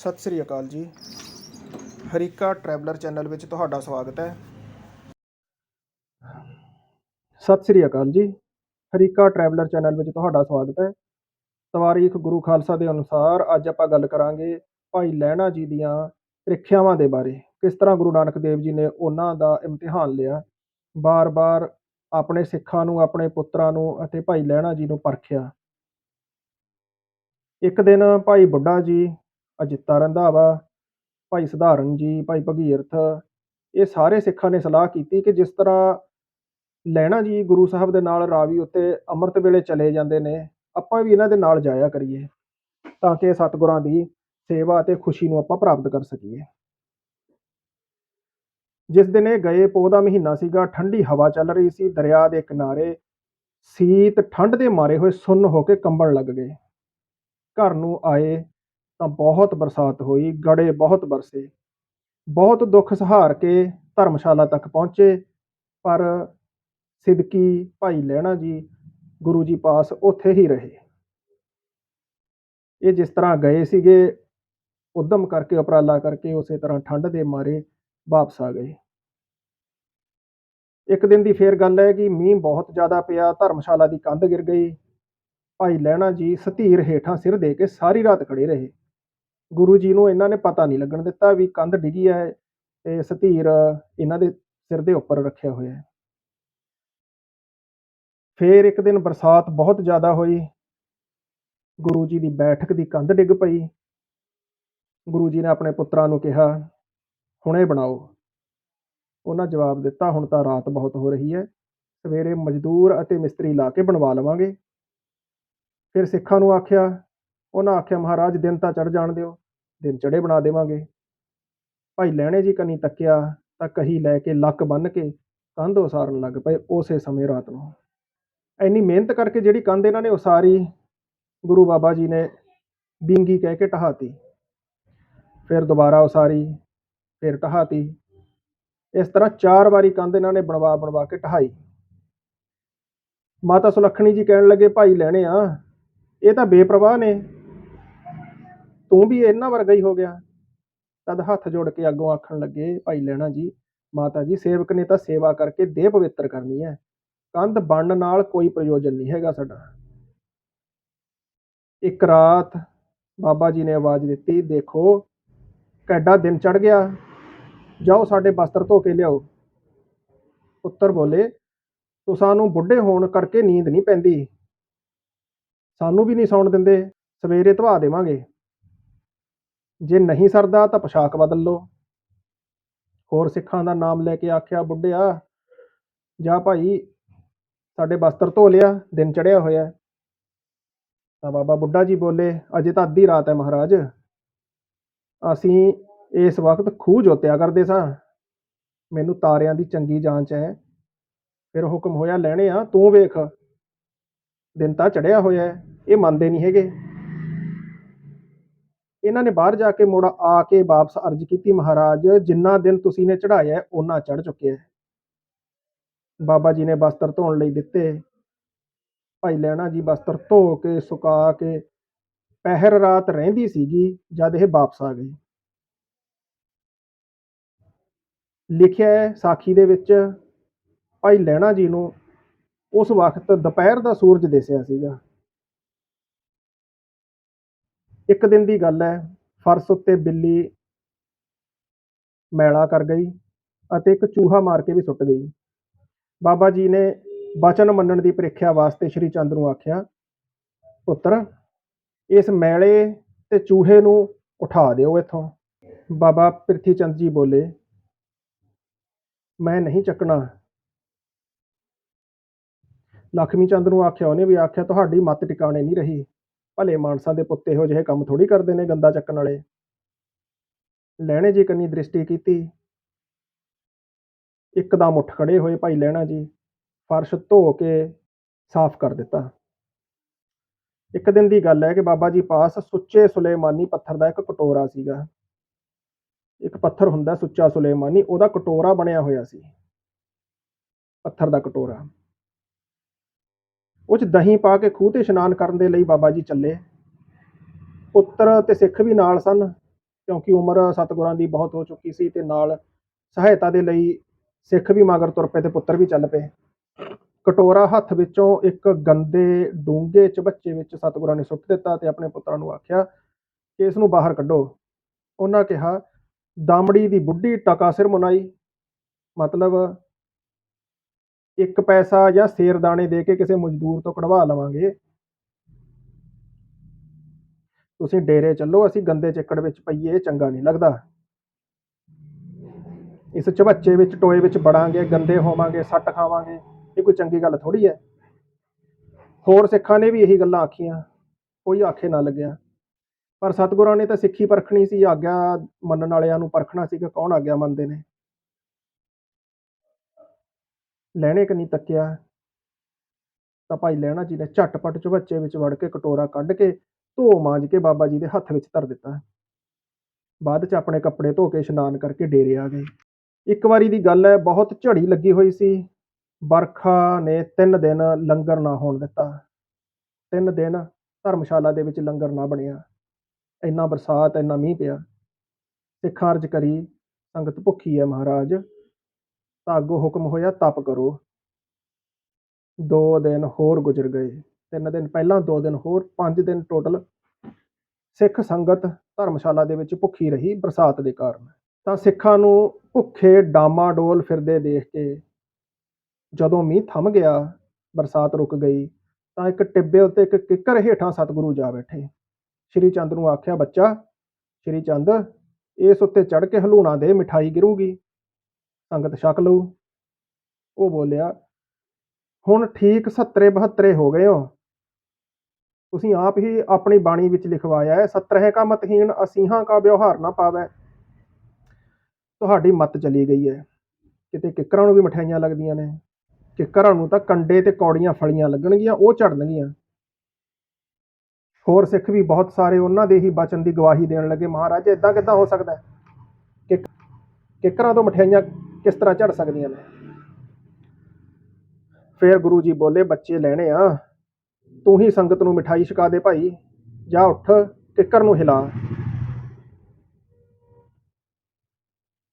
ਸਤਿ ਸ੍ਰੀ ਅਕਾਲ ਜੀ। Harike traveller channel ਵਿੱਚ ਤੁਹਾਡਾ ਸਵਾਗਤ ਹੈ। ਸਤਿ ਸ੍ਰੀ ਅਕਾਲ ਜੀ। ਹਰੀਕਾ ਟਰੈਵਲਰ ਚੈਨਲ ਵਿੱਚ ਤੁਹਾਡਾ ਸਵਾਗਤ ਹੈ। ਤਵਾਰੀਖ ਗੁਰੂ ਖਾਲਸਾ ਦੇ ਅਨੁਸਾਰ ਅੱਜ ਆਪਾਂ ਗੱਲ ਕਰਾਂਗੇ ਭਾਈ ਲਹਿਣਾ ਜੀ ਦੀਆਂ ਪ੍ਰੀਖਿਆਵਾਂ ਦੇ ਬਾਰੇ। ਕਿਸ ਤਰ੍ਹਾਂ ਗੁਰੂ ਨਾਨਕ ਦੇਵ ਜੀ ਨੇ ਉਹਨਾਂ ਦਾ ਇਮਤਿਹਾਨ ਲਿਆ। ਬਾਰ-ਬਾਰ ਆਪਣੇ ਸਿੱਖਾਂ ਨੂੰ, ਆਪਣੇ ਪੁੱਤਰਾਂ ਨੂੰ ਅਤੇ ਭਾਈ ਲਹਿਣਾ ਜੀ ਨੂੰ ਪਰਖਿਆ। ਇੱਕ ਦਿਨ ਭਾਈ ਬੁੱਢਾ ਜੀ ਅਜਿੱਤਾ ਰੰਧਾਵਾ, ਭਾਈ ਸਧਾਰਨ ਜੀ, ਭਾਈ ਭਗੀਰਥ, ਇਹ ਸਾਰੇ ਸਿੱਖਾਂ ਨੇ ਸਲਾਹ ਕੀਤੀ ਕਿ ਜਿਸ ਤਰ੍ਹਾਂ ਲਹਿਣਾ ਜੀ ਗੁਰੂ ਸਾਹਿਬ ਦੇ ਨਾਲ ਰਾਵੀ ਉੱਤੇ ਅੰਮ੍ਰਿਤ ਵੇਲੇ ਚਲੇ ਜਾਂਦੇ ਨੇ, ਆਪਾਂ ਵੀ ਇਹਨਾਂ ਦੇ ਨਾਲ ਜਾਇਆ ਕਰੀਏ ਤਾਂ ਕਿ ਸਤਿਗੁਰਾਂ ਦੀ ਸੇਵਾ ਅਤੇ ਖੁਸ਼ੀ ਨੂੰ ਆਪਾਂ ਪ੍ਰਾਪਤ ਕਰ ਸਕੀਏ। ਜਿਸ ਦਿਨ ਇਹ ਗਏ, ਪੋਹ ਦਾ ਮਹੀਨਾ ਸੀਗਾ, ਠੰਡੀ ਹਵਾ ਚੱਲ ਰਹੀ ਸੀ, ਦਰਿਆ ਦੇ ਕਿਨਾਰੇ ਸੀਤ ਠੰਡ ਦੇ ਮਾਰੇ ਹੋਏ ਸੁੰਨ ਹੋ ਕੇ ਕੰਬਣ ਲੱਗ ਗਏ। ਘਰ ਨੂੰ ਆਏ ਤਾਂ ਬਹੁਤ ਬਰਸਾਤ ਹੋਈ ਗੜੇ ਬਹੁਤ ਬਰਸੇ। ਬਹੁਤ ਦੁੱਖ ਸਹਾਰ ਕੇ ਧਰਮਸ਼ਾਲਾ ਤੱਕ ਪਹੁੰਚੇ, ਪਰ ਸਿਦਕੀ ਭਾਈ ਲਹਿਣਾ ਜੀ, ਗੁਰੂ ਜੀ ਪਾਸ ਉੱਥੇ ਹੀ ਰਹੇ। ਇਹ ਜਿਸ ਤਰ੍ਹਾਂ ਗਏ ਸੀਗੇ, ਉਦਮ ਕਰਕੇ, ਉਪਰਾਲਾ ਕਰਕੇ, ਉਸੇ ਤਰ੍ਹਾਂ ਠੰਡ ਦੇ ਮਾਰੇ ਵਾਪਸ ਆ ਗਏ। ਇੱਕ ਦਿਨ ਦੀ ਫੇਰ ਗੱਲ ਹੈ ਕਿ ਮੀਂਹ ਬਹੁਤ ਜ਼ਿਆਦਾ ਪਿਆ, ਧਰਮਸ਼ਾਲਾ ਦੀ ਕੰਧ ਗਿਰ ਗਈ। ਭਾਈ ਲਹਿਣਾ ਜੀ ਸਤੀਰ ਹੇਠਾਂ ਸਿਰ ਦੇ ਕੇ ਸਾਰੀ ਰਾਤ ਖੜੇ ਰਹੇ। ਗੁਰੂ ਜੀ ਨੂੰ ਇਹਨਾਂ ਨੇ ਪਤਾ ਨਹੀਂ ਲੱਗਣ ਦਿੱਤਾ ਵੀ ਕੰਧ ਡਿੱਗੀ ਹੈ, ਤੇ ਸਤੀਰ ਇਹਨਾਂ ਦੇ ਸਿਰ ਦੇ ਉੱਪਰ ਰੱਖਿਆ ਹੋਇਆ ਹੈ। ਫੇਰ ਇੱਕ ਦਿਨ ਬਰਸਾਤ ਬਹੁਤ ਜ਼ਿਆਦਾ ਹੋਈ। ਗੁਰੂ ਜੀ ਦੀ ਬੈਠਕ ਦੀ ਕੰਧ ਡਿੱਗ ਪਈ। ਗੁਰੂ ਜੀ ਨੇ ਆਪਣੇ ਪੁੱਤਰਾਂ ਨੂੰ ਕਿਹਾ, ਹੁਣੇ ਬਣਾਓ। ਉਹਨਾਂ ਜਵਾਬ ਦਿੱਤਾ, ਹੁਣ ਤਾਂ ਰਾਤ ਬਹੁਤ ਹੋ ਰਹੀ ਹੈ। ਸਵੇਰੇ ਮਜ਼ਦੂਰ ਅਤੇ ਮਿਸਤਰੀ ਲਾ ਕੇ ਬਣਵਾ ਲਵਾਂਗੇ। ਫਿਰ ਸਿੱਖਾਂ ਨੂੰ ਆਖਿਆ ਉਹਨਾਂ ਆਖਿਆ, ਮਹਾਰਾਜ, ਦਿਨ ਤਾਂ ਚੜ ਜਾਣ ਦਿਓ, ਦਿਨ ਚੜੇ ਬਣਾ ਦੇਵਾਂਗੇ। ਭਾਈ ਲੈਣੇ ਜੀ ਕਨੀ ਤੱਕਿਆ, ਤਾਂ ਕਹੀ ਲੈ ਕੇ ਲੱਕ ਬੰਨ ਕੇ ਕੰਧ ਉਸਾਰਨ ਲੱਗ ਪਏ ਉਸੇ ਸਮੇਂ ਰਾਤ ਨੂੰ। ਇੰਨੀ ਮਿਹਨਤ ਕਰਕੇ ਜਿਹੜੀ ਕੰਧ ਇਹਨਾਂ ਨੇ ਉਸਾਰੀ, ਗੁਰੂ ਬਾਬਾ ਜੀ ਨੇ ਬਿੰਗੀ ਕਹਿ ਕੇ ਢਹਾਤੀ ਫਿਰ ਦੁਬਾਰਾ ਉਸਾਰੀ, ਫਿਰ ਢਹਾਤੀ ਇਸ ਤਰ੍ਹਾਂ ਚਾਰ ਵਾਰੀ ਕੰਧ ਇਹਨਾਂ ਨੇ ਬਣਵਾ ਬਣਵਾ ਕੇ ਟਹਾਈ। ਮਾਤਾ ਸੁਲੱਖਣੀ ਜੀ ਕਹਿਣ ਲੱਗੇ, ਭਾਈ ਲੈਣੇ ਆ, ਇਹ ਤਾਂ ਬੇਪਰਵਾਹ ਨੇ। ਤੂੰ ਵੀ ਇਹਨਾਂ ਵਰਗਾ ਹੀ ਹੋ ਗਿਆ। ਤਦ ਹੱਥ ਜੋੜ ਕੇ ਅੱਗੋਂ ਆਖਣ ਲੱਗੇ, ਭਾਈ ਲੈਣਾ ਜੀ, ਮਾਤਾ ਜੀ, ਸੇਵਕ ਨੇ ਤਾਂ ਸੇਵਾ ਕਰਕੇ ਦੇਹ ਪਵਿੱਤਰ ਕਰਨੀ ਹੈ। ਕੰਧ ਬਣਨ ਨਾਲ ਕੋਈ ਪ੍ਰਯੋਜਨ ਨਹੀਂ ਹੈਗਾ ਸਾਡਾ। ਇੱਕ ਰਾਤ ਬਾਬਾ ਜੀ ਨੇ ਆਵਾਜ਼ ਦਿੱਤੀ, ਦੇਖੋ, ਕੈਡਾ ਦਿਨ ਚੜ ਗਿਆ। ਜਾਓ ਸਾਡੇ ਬਸਤਰ ਧੋ ਕੇ ਲਿਆਓ। ਪੁੱਤਰ ਬੋਲੇ ਤੂੰ ਸਾਨੂੰ ਬੁੱਢੇ ਹੋਣ ਕਰਕੇ ਨੀਂਦ ਨਹੀਂ ਪੈਂਦੀ। ਸਾਨੂੰ ਵੀ ਨਹੀਂ ਸੌਣ ਦਿੰਦੇ। ਸਵੇਰੇ ਧਵਾ ਦੇਵਾਂਗੇ। ਜੇ ਨਹੀਂ ਸਰਦਾ ਤਾਂ ਪੋਸ਼ਾਕ ਬਦਲ ਲਓ। ਹੋਰ ਸਿੱਖਾਂ ਦਾ ਨਾਮ ਲੈ ਕੇ ਆਖਿਆ, ਬੁੱਢਿਆ, ਜਾ ਭਾਈ, ਸਾਡੇ ਬਸਤਰ ਧੋ ਲਿਆ, ਦਿਨ ਚੜਿਆ ਹੋਇਆ ਤਾਂ ਬਾਬਾ ਬੁੱਢਾ ਜੀ ਬੋਲੇ, ਅਜੇ ਤਾਂ ਅੱਧੀ ਰਾਤ ਹੈ ਮਹਾਰਾਜ। ਅਸੀਂ ਇਸ ਵਕਤ ਖੂਹ ਜੋਤਿਆ ਕਰਦੇ ਸਾਂ। ਮੈਨੂੰ ਤਾਰਿਆਂ ਦੀ ਚੰਗੀ ਜਾਂਚ ਹੈ। ਫਿਰ ਹੁਕਮ ਹੋਇਆ, ਲੈਣੇ ਆ, ਤੂੰ ਵੇਖ। ਦਿਨ ਤਾਂ ਚੜਿਆ ਹੋਇਆ ਇਹ ਮੰਨਦੇ ਨਹੀਂ ਹੈਗੇ। ਇਹਨਾਂ ਨੇ ਬਾਹਰ ਜਾ ਕੇ ਮੁੜ ਆ ਕੇ ਵਾਪਸ ਅਰਜ਼ ਕੀਤੀ, ਮਹਾਰਾਜ, ਜਿੰਨਾ ਦਿਨ ਤੁਸੀਂ ਨੇ ਚੜਾਇਆ ਹੈ ਉਹਨਾਂ ਚੜ ਚੁੱਕਿਆ ਹੈ। ਬਾਬਾ ਜੀ ਨੇ ਬਸਤਰ ਧੋਣ ਲਈ ਦਿੱਤੇ। ਭਾਈ ਲੈਣਾ ਜੀ ਬਸਤਰ ਧੋ ਕੇ, ਸੁਕਾ ਕੇ, ਪਹਿਰ ਰਾਤ ਰਹਿੰਦੀ ਸੀਗੀ, ਜਦ ਇਹ ਵਾਪਸ ਆ ਗਈ ਲਿਖਿਆ ਹੈ ਸਾਖੀ ਦੇ ਵਿੱਚ, ਭਾਈ ਲੈਣਾ ਜੀ ਨੂੰ ਉਸ ਵਕਤ ਦੁਪਹਿਰ ਦਾ ਸੂਰਜ ਦਿਸਿਆ ਸੀਗਾ। ਇੱਕ ਦਿਨ ਦੀ ਗੱਲ ਹੈ, ਫਰਸ਼ ਉੱਤੇ ਬਿੱਲੀ ਮੈਲਾ ਕਰ ਗਈ ਅਤੇ ਇੱਕ ਚੂਹਾ ਮਾਰ ਕੇ ਵੀ ਸੁੱਟ ਗਈ। ਬਾਬਾ ਜੀ ਨੇ ਬਚਨ ਮੰਨਣ ਦੀ ਪ੍ਰੀਖਿਆ ਵਾਸਤੇ ਸ਼੍ਰੀ ਚੰਦ ਨੂੰ ਆਖਿਆ, ਪੁੱਤਰ, ਇਸ ਮੈਲੇ ਤੇ ਚੂਹੇ ਨੂੰ ਉਠਾ ਦਿਓ ਇੱਥੋਂ। ਬਾਬਾ ਪ੍ਰਿਥੀ ਚੰਦ ਜੀ ਬੋਲੇ, ਮੈਂ ਨਹੀਂ ਚੱਕਣਾ। ਲਖਮੀ ਚੰਦ ਨੂੰ ਆਖਿਆ, ਉਹਨੇ ਵੀ ਆਖਿਆ, ਤੁਹਾਡੀ ਮੱਤ ਟਿਕਾਣੇ ਨਹੀਂ ਰਹੀ। ਭਲੇ ਮਾਨਸਾਂ ਦੇ ਪੁੱਤ ਇਹੋ ਜਿਹੇ ਕੰਮ ਥੋੜੀ ਕਰਦੇ ਨੇ ਗੰਦਾ ਚੱਕਣ ਵਾਲੇ। ਲੈਣੇ ਜੀ ਕੰਨੀ ਦ੍ਰਿਸ਼ਟੀ ਕੀਤੀ। ਇੱਕਦਮ ਉੱਠ ਖੜੇ ਹੋਏ ਭਾਈ ਲੈਣਾ ਜੀ। ਫਰਸ਼ ਧੋ ਕੇ ਸਾਫ਼ ਕਰ ਦਿੱਤਾ। ਇੱਕ ਦਿਨ ਦੀ ਗੱਲ ਹੈ ਕਿ ਬਾਬਾ ਜੀ ਪਾਸ ਸੁੱਚੇ ਸੁਲੇਮਾਨੀ ਪੱਥਰ ਦਾ ਇੱਕ ਕਟੋਰਾ ਸੀਗਾ। ਇੱਕ ਪੱਥਰ ਹੁੰਦਾ ਸੁੱਚਾ ਸੁਲੇਮਾਨੀ, ਉਹਦਾ ਕਟੋਰਾ ਬਣਿਆ ਹੋਇਆ ਸੀ। ਪੱਥਰ ਦਾ ਕਟੋਰਾ। ਉਹ ਚ ਦਹੀਂ ਪਾ ਕੇ ਖੂਹ ਤੇ ਇਸ਼ਨਾਨ ਕਰਨ ਦੇ ਲਈ ਬਾਬਾ ਜੀ ਚੱਲੇ। ਪੁੱਤਰ ਤੇ ਸਿੱਖ ਵੀ ਨਾਲ ਸਨ, ਕਿਉਂਕਿ ਉਮਰ ਸਤਿਗੁਰਾਂ ਦੀ ਬਹੁਤ ਹੋ ਚੁੱਕੀ ਸੀ ਤੇ ਨਾਲ ਸਹਾਇਤਾ ਦੇ ਲਈ ਸਿੱਖ ਵੀ ਮਗਰ ਤੁਰ ਪਏ ਤੇ ਪੁੱਤਰ ਵੀ ਚੱਲ ਪਏ। ਕਟੋਰਾ ਹੱਥ ਵਿੱਚੋਂ ਇੱਕ ਗੰਦੇ ਡੂੰਘੇ ਚ ਬੱਚੇ ਵਿੱਚ ਸਤਿਗੁਰਾਂ ਨੇ ਸੁੱਟ ਦਿੱਤਾ ਤੇ ਆਪਣੇ ਪੁੱਤਰਾਂ ਨੂੰ ਆਖਿਆ, ਕਿ ਇਸ ਨੂੰ ਬਾਹਰ ਕੱਢੋ। ਉਹਨਾਂ ਕਿਹਾ, ਦਾਮੜੀ ਦੀ ਬੁੱਢੀ ਟਕਾ ਸਿਰ ਮੁਨਾਈ। ਮਤਲਬ ਇੱਕ ਪੈਸਾ ਜਾਂ ਸੇਰ ਦਾਣੇ ਦੇ ਕੇ ਕਿਸੇ ਮਜ਼ਦੂਰ ਤੋਂ ਕਢਵਾ ਲਵਾਂਗੇ। ਤੁਸੀਂ ਡੇਰੇ ਚੱਲੋ, ਅਸੀਂ ਗੰਦੇ ਚਿੱਕੜ ਵਿੱਚ ਪਈਏ, ਚੰਗਾ ਨਹੀਂ ਲੱਗਦਾ। ਇਸ ਚਬੱਚੇ ਵਿੱਚ, ਟੋਏ ਵਿੱਚ ਬੜਾਂਗੇ, ਗੰਦੇ ਹੋਵਾਂਗੇ, ਸੱਟ ਖਾਵਾਂਗੇ, ਇਹ ਕੋਈ ਚੰਗੀ ਗੱਲ ਥੋੜੀ ਹੈ। ਹੋਰ ਸਿੱਖਾਂ ਨੇ ਵੀ ਇਹੀ ਗੱਲਾਂ ਆਖੀਆਂ, ਕੋਈ ਆਖੇ ਨਾ ਲੱਗਿਆ। ਪਰ ਸਤਿਗੁਰਾਂ ਨੇ ਤਾਂ ਸਿੱਖੀ ਪਰਖਣੀ ਸੀ, ਆਗਿਆ ਮੰਨਣ ਵਾਲਿਆਂ ਨੂੰ ਪਰਖਣਾ ਸੀ ਕਿ ਕੌਣ ਆਗਿਆ ਮੰਨਦੇ ਨੇ। ਲਹਿਣੇ ਕਨੀ ਤੱਕਿਆ। ਤਾਂ ਭਾਈ ਲਹਿਣਾ ਜੀ ਨੇ ਝਟਪਟ ਚੁਬੱਚੇ ਵਿੱਚ ਵੜ ਕੇ ਕਟੋਰਾ ਕੱਢ ਕੇ ਧੋ ਮਾਂਜ ਕੇ ਬਾਬਾ ਜੀ ਦੇ ਹੱਥ ਵਿੱਚ ਧਰ ਦਿੱਤਾ। ਬਾਅਦ ਚ ਆਪਣੇ ਕੱਪੜੇ ਧੋ ਕੇ ਇਸ਼ਨਾਨ ਕਰਕੇ ਡੇਰੇ ਆ ਗਏ। ਇੱਕ ਵਾਰੀ ਦੀ ਗੱਲ ਹੈ, ਬਹੁਤ ਝੜੀ ਲੱਗੀ ਹੋਈ ਸੀ। ਬਰਖਾ ਨੇ ਤਿੰਨ ਦਿਨ ਲੰਗਰ ਨਾ ਹੋਣ ਦਿੱਤਾ। ਤਿੰਨ ਦਿਨ ਧਰਮਸ਼ਾਲਾ ਦੇ ਵਿੱਚ ਲੰਗਰ ਨਾ ਬਣਿਆ। ਇੰਨਾ ਬਰਸਾਤ, ਇੰਨਾ ਮੀਂਹ ਪਿਆ। ਸਿੱਖਾਂ ਅਰਜ ਕਰੀ, ਸੰਗਤ ਭੁੱਖੀ ਹੈ ਮਹਾਰਾਜ। ਤਾਂ ਅੱਗੋਂ ਹੁਕਮ ਹੋਇਆ, ਤਪ ਕਰੋ। ਦੋ ਦਿਨ ਹੋਰ ਗੁਜ਼ਰ ਗਏ। ਤਿੰਨ ਦਿਨ ਪਹਿਲਾਂ, ਦੋ ਦਿਨ ਹੋਰ, ਪੰਜ ਦਿਨ ਟੋਟਲ ਸਿੱਖ ਸੰਗਤ ਧਰਮਸ਼ਾਲਾ ਦੇ ਵਿੱਚ ਭੁੱਖੀ ਰਹੀ ਬਰਸਾਤ ਦੇ ਕਾਰਨ। ਤਾਂ ਸਿੱਖਾਂ ਨੂੰ ਭੁੱਖੇ ਡਾਮਾਡੋਲ ਫਿਰਦੇ ਦੇਖ ਕੇ ਜਦੋਂ ਮੀਂਹ ਥੰਮ ਗਿਆ, ਬਰਸਾਤ ਰੁਕ ਗਈ, ਤਾਂ ਇੱਕ ਟਿੱਬੇ ਉੱਤੇ ਇੱਕ ਕਿੱਕਰ ਹੇਠਾਂ ਸਤਿਗੁਰੂ ਜਾ ਬੈਠੇ। ਸ਼੍ਰੀ ਚੰਦ ਨੂੰ ਆਖਿਆ, ਬੱਚਾ, ਸ਼੍ਰੀ ਚੰਦ, ਇਸ ਉੱਤੇ ਚੜ ਕੇ ਹਲੂਣਾ ਦੇ, ਮਿਠਾਈ ਗਿਰੂਗੀ। ਸੰਗਤ ਛਕ ਲਊ। ਉਹ ਬੋਲਿਆ, ਹੁਣ ਠੀਕ 70 72 ਹੋ ਗਏ ਹੋ। ਤੁਸੀਂ ਆਪ ਹੀ ਆਪਣੀ ਬਾਣੀ ਵਿੱਚ ਲਿਖਵਾਇਆ ਹੈ ਸਤਰਹਿ ਕਾ ਮਤਹੀਨ ਅਸੀਹਾਂ ਕਾ ਵਿਵਹਾਰ ਨਾ ਪਾਵੇ। ਤੁਹਾਡੀ ਮਤ ਚਲੀ ਗਈ ਹੈ। ਕਿਤੇ ਕਿੱਕਰਾਂ ਨੂੰ ਵੀ ਮਠਿਆਈਆਂ ਲੱਗਦੀਆਂ ਨੇ। ਕਿੱਕਰਾਂ ਨੂੰ ਤਾਂ ਕੰਡੇ ਤੇ ਕੌੜੀਆਂ ਫਲੀਆਂ ਲੱਗਣਗੀਆਂ, ਉਹ ਝੜਨਗੀਆਂ। ਹੋਰ ਸਿੱਖ ਵੀ ਬਹੁਤ ਸਾਰੇ ਉਹਨਾਂ ਦੇ ਹੀ ਬਚਨ ਦੀ ਗਵਾਹੀ ਦੇਣ ਲੱਗੇ, ਮਹਾਰਾਜ ਇਦਾਂ ਕਿੱਦਾਂ ਹੋ ਸਕਦਾ ਕਿ ਕਿੱਕਰਾਂ ਤੋਂ ਮਠਿਆਈਆਂ ਕਿਸ ਤਰ੍ਹਾਂ ਝੜ ਸਕਦੀਆਂ ਨੇ? ਫਿਰ ਗੁਰੂ ਜੀ ਬੋਲੇ, ਬੱਚੇ ਲੈਣੇ ਆ, ਤੂੰ ਹੀ ਸੰਗਤ ਨੂੰ ਮਿਠਾਈ ਛਕਾ ਦੇ ਭਾਈ, ਜਾ ਉੱਠ, ਕਿੱਕਰ ਨੂੰ ਹਿਲਾ।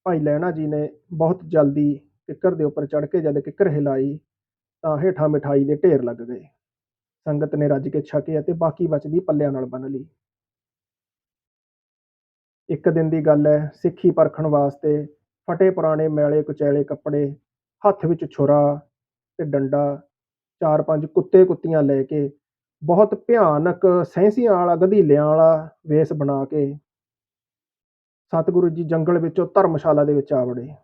ਭਾਈ ਲੈਣਾ ਜੀ ਨੇ ਬਹੁਤ ਜਲਦੀ ਕਿੱਕਰ ਦੇ ਉੱਪਰ ਚੜ ਕੇ ਜਦ ਕਿੱਕਰ ਹਿਲਾਈ, ਤਾਂ ਹੇਠਾਂ ਮਿਠਾਈ ਦੇ ਢੇਰ ਲੱਗ ਗਏ। ਸੰਗਤ ਨੇ ਰੱਜ ਕੇ ਛਕੇ ਅਤੇ ਬਾਕੀ ਬਚਦੀ ਪੱਲਿਆਂ ਨਾਲ ਬੰਨ ਲਈ। ਇੱਕ ਦਿਨ ਦੀ ਗੱਲ ਹੈ, ਸਿੱਖੀ ਪਰਖਣ ਵਾਸਤੇ ਫਟੇ ਪੁਰਾਣੇ ਮੈਲੇ ਕੁਚੈਲੇ ਕੱਪੜੇ, ਹੱਥ ਵਿੱਚ ਛੁਰਾ ਤੇ ਡੰਡਾ, ਚਾਰ ਪੰਜ ਕੁੱਤੇ ਕੁੱਤੀਆਂ ਲੈ ਕੇ ਬਹੁਤ ਭਿਆਨਕ ਸੈਂਸੀਆਂ ਵਾਲਾ, ਗਧੀਲਿਆਂ ਵਾਲਾ ਵੇਸ ਬਣਾ ਕੇ ਸਤਿਗੁਰੂ ਜੀ ਜੰਗਲ ਵਿੱਚੋਂ ਧਰਮਸ਼ਾਲਾ ਦੇ ਵਿੱਚ ਆ ਵੜੇ।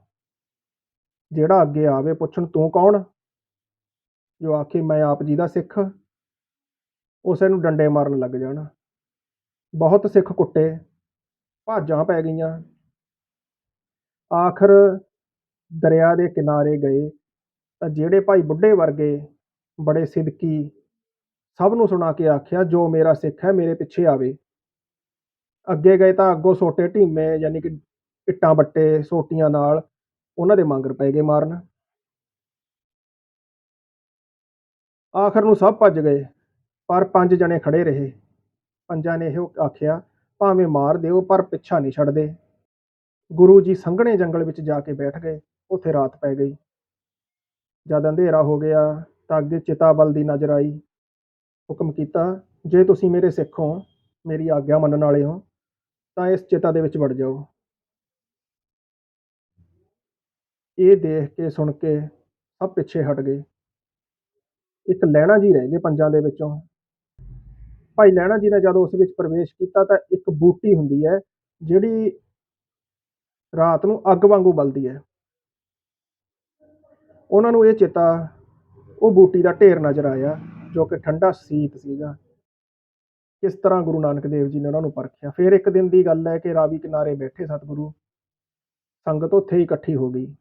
ਜਿਹੜਾ ਅੱਗੇ ਆਵੇ ਪੁੱਛਣ ਤੂੰ ਕੌਣ? ਜੋ ਆਖੇ ਮੈਂ ਆਪ ਜੀ ਦਾ ਸਿੱਖ ਉਸੇ ਨੂੰ ਡੰਡੇ ਮਾਰਨ ਲੱਗ ਜਾਣਾ। ਬਹੁਤ ਸਿੱਖ ਕੁੱਟੇ ਭਾਜਾਂ ਪੈ ਗਈਆਂ। ਆਖਰ ਦਰਿਆ ਦੇ ਕਿਨਾਰੇ ਗਏ ਤਾਂ ਜਿਹੜੇ ਭਾਈ ਬੁੱਢੇ ਵਰਗੇ ਬੜੇ ਸਿਦਕੀ ਸਭ ਨੂੰ ਸੁਣਾ ਕੇ ਆਖਿਆ, ਜੋ ਮੇਰਾ ਸਿੱਖ ਹੈ ਮੇਰੇ ਪਿੱਛੇ ਆਵੇ। ਅੱਗੇ ਗਏ ਤਾਂ ਅੱਗੋਂ ਸੋਟੇ ਢੀਮੇ ਯਾਨੀ ਕਿ ਇੱਟਾਂ ਬੱਟੇ ਸੋਟੀਆਂ ਨਾਲ ਉਹਨਾਂ ਦੇ ਮੰਗਰ ਪੈ ਗਏ ਮਾਰਨ। ਆਖਰ ਨੂੰ ਸਭ ਭੱਜ ਗਏ, ਪਰ ਪੰਜ ਜਣੇ ਖੜੇ ਰਹੇ। ਪੰਜਾਂ ਨੇ ਇਹ ਆਖਿਆ, ਭਾਵੇਂ ਮਾਰ ਦਿਓ ਪਰ ਪਿੱਛਾ ਨਹੀਂ ਛੱਡਦੇ। ਗੁਰੂ ਜੀ ਸੰਘਣੇ ਜੰਗਲ ਵਿੱਚ ਜਾ ਕੇ ਬੈਠ ਗਏ, ਉੱਥੇ ਰਾਤ ਪੈ ਗਈ। ਜਦ ਅੰਧੇਰਾ ਹੋ ਗਿਆ ਤਾਂ ਅੱਗੇ ਚਿਤਾ ਬਲ ਦੀ ਨਜ਼ਰ ਆਈ। ਹੁਕਮ ਕੀਤਾ, ਜੇ ਤੁਸੀਂ ਮੇਰੇ ਸਿੱਖ ਹੋ, ਮੇਰੀ ਆਗਿਆ ਮੰਨਣ ਵਾਲੇ ਹੋ, ਤਾਂ ਇਸ ਚਿਤਾ ਦੇ ਵਿੱਚ ਵੜ ਜਾਓ। ਇਹ ਦੇਖ ਕੇ ਸੁਣ ਕੇ ਸਭ ਪਿੱਛੇ ਹਟ ਗਏ। ਇੱਕ ਲੈਣਾ ਜੀ ਰਹਿ ਗਏ ਪੰਜਾਂ ਦੇ ਵਿੱਚੋਂ। ਭਾਈ ਲੈਣਾ ਜੀ ਨੇ ਜਦੋਂ ਉਸ ਵਿੱਚ ਪ੍ਰਵੇਸ਼ ਕੀਤਾ ਤਾਂ ਇੱਕ ਬੂਟੀ ਹੁੰਦੀ ਹੈ, ਜਿਹੜੀ ਰਾਤ ਨੂੰ ਅੱਗ ਵਾਂਗੂ ਬਲਦੀ ਹੈ। ਉਹਨਾਂ ਨੂੰ ਇਹ ਚੇਤਾ ਉਹ ਬੂਟੀ ਦਾ ਢੇਰ ਨਜ਼ਰ ਆਇਆ, ਜੋ ਕਿ ਠੰਡਾ ਸੀਤ ਸੀਗਾ। ਕਿਸ ਤਰ੍ਹਾਂ ਗੁਰੂ ਨਾਨਕ ਦੇਵ ਜੀ ਨੇ ਉਹਨਾਂ ਨੂੰ ਪਰਖਿਆ। ਫਿਰ ਇੱਕ ਦਿਨ ਦੀ ਗੱਲ ਹੈ ਕਿ ਰਾਵੀ ਕਿਨਾਰੇ ਬੈਠੇ ਸਤਿਗੁਰੂ, ਸੰਗਤ ਉੱਥੇ ਹੀ ਇਕੱਠੀ ਹੋ ਗਈ।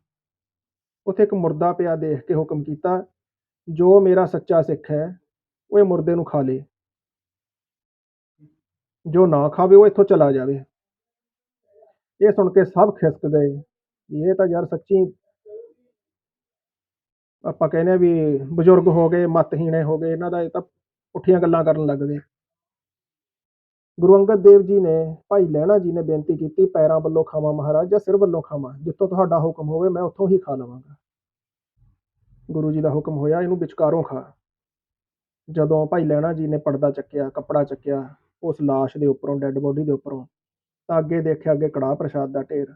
ਉੱਥੇ ਇੱਕ ਮੁਰਦਾ ਪਿਆ ਦੇਖ ਕੇ ਹੁਕਮ ਕੀਤਾ, ਜੋ ਮੇਰਾ ਸੱਚਾ ਸਿੱਖ ਹੈ, ਉਹ ਇਹ ਮੁਰਦੇ ਨੂੰ ਖਾ ਲੇ। ਜੋ ਨਾ ਖਾਵੇ, ਉਹ ਇੱਥੋਂ ਚਲਾ ਜਾਵੇ। ਇਹ ਸੁਣ ਕੇ ਸਭ ਖਿਸਕ ਗਏ। ਵੀ ਇਹ ਤਾਂ ਯਾਰ ਸੱਚੀ ਆਪਾਂ ਕਹਿੰਦੇ ਆ ਵੀ ਬਜ਼ੁਰਗ ਹੋ ਗਏ, ਮਤਹੀਣੇ ਹੋ ਗਏ, ਇਹਨਾਂ ਦਾ ਇਹ ਤਾਂ ਪੁੱਠੀਆਂ ਗੱਲਾਂ ਕਰਨ ਲੱਗ ਗਏ। ਗੁਰੂ ਅੰਗਦ ਦੇਵ ਜੀ ਨੇ, ਭਾਈ ਲਹਿਣਾ ਜੀ ਨੇ ਬੇਨਤੀ ਕੀਤੀ, ਪੈਰਾਂ ਵੱਲੋਂ ਖਾਵਾਂ ਮਹਾਰਾਜ ਜਾਂ ਸਿਰ ਵੱਲੋਂ ਖਾਵਾਂ, ਜਿੱਥੋਂ ਤੁਹਾਡਾ ਹੁਕਮ ਹੋਵੇ ਮੈਂ ਉੱਥੋਂ ਹੀ ਖਾ ਲਵਾਂਗਾ। ਗੁਰੂ ਜੀ ਦਾ ਹੁਕਮ ਹੋਇਆ, ਇਹਨੂੰ ਵਿਚਕਾਰੋਂ ਖਾ। ਜਦੋਂ ਭਾਈ ਲਹਿਣਾ ਜੀ ਨੇ ਪਰਦਾ ਚੱਕਿਆ, ਕੱਪੜਾ ਚੱਕਿਆ, ਉਸ ਲਾਸ਼ ਦੇ ਉੱਪਰੋਂ, ਡੈੱਡ ਬੋਡੀ ਦੇ ਉੱਪਰੋਂ ਤਾਂ ਅੱਗੇ ਦੇਖਿਆ, ਅੱਗੇ ਕੜਾਹ ਪ੍ਰਸ਼ਾਦ ਦਾ ਢੇਰ।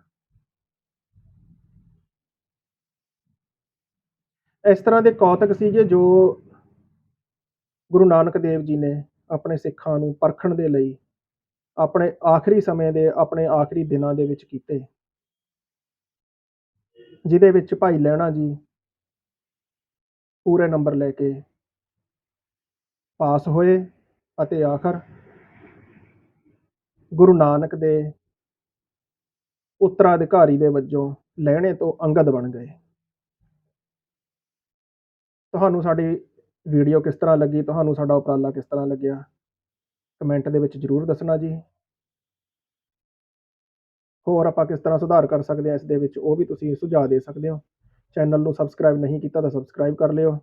ਇਸ ਤਰ੍ਹਾਂ ਦੇ ਕੌਤਕ ਸੀਗੇ ਜੋ ਗੁਰੂ ਨਾਨਕ ਦੇਵ ਜੀ ਨੇ ਆਪਣੇ ਸਿੱਖਾਂ ਨੂੰ ਪਰਖਣ ਦੇ ਲਈ ਆਪਣੇ ਆਖਰੀ ਸਮੇਂ ਦੇ, ਆਪਣੇ ਆਖਰੀ ਦਿਨਾਂ ਦੇ ਵਿੱਚ ਕੀਤੇ। ਜਿਹਦੇ ਵਿੱਚ ਭਾਈ ਲਹਿਣਾ ਜੀ ਪੂਰੇ ਨੰਬਰ ਲੈ ਕੇ ਪਾਸ ਹੋਏ ਅਤੇ ਆਖਰ ਗੁਰੂ ਨਾਨਕ ਦੇ ਉੱਤਰਾਧਿਕਾਰੀ ਦੇ ਵਜੋਂ ਲਹਿਣੇ ਤੋਂ ਅੰਗਦ ਬਣ ਗਏ। ਤੁਹਾਨੂੰ ਸਾਡੀ ਵੀਡੀਓ ਕਿਸ ਤਰ੍ਹਾਂ ਲੱਗੀ? ਤੁਹਾਨੂੰ ਸਾਡਾ ਉਪਰਾਲਾ ਕਿਸ ਤਰ੍ਹਾਂ ਲੱਗਿਆ? ਕਮੈਂਟ ਦੇ ਵਿੱਚ ਜਰੂਰ ਦੱਸਣਾ ਜੀ। ਹੋਰ ਆਪਾਂ ਕਿਸ ਤਰ੍ਹਾਂ ਸੁਧਾਰ ਕਰ ਸਕਦੇ ਹਾਂ ਇਸ ਦੇ ਵਿੱਚ ਉਹ ਵੀ ਤੁਸੀਂ ਸੁਝਾਅ ਦੇ ਸਕਦੇ ਹੋ। ਚੈਨਲ ਨੂੰ ਸਬਸਕ੍ਰਾਈਬ ਨਹੀਂ ਕੀਤਾ ਤਾਂ ਸਬਸਕ੍ਰਾਈਬ ਕਰ ਲਿਓ।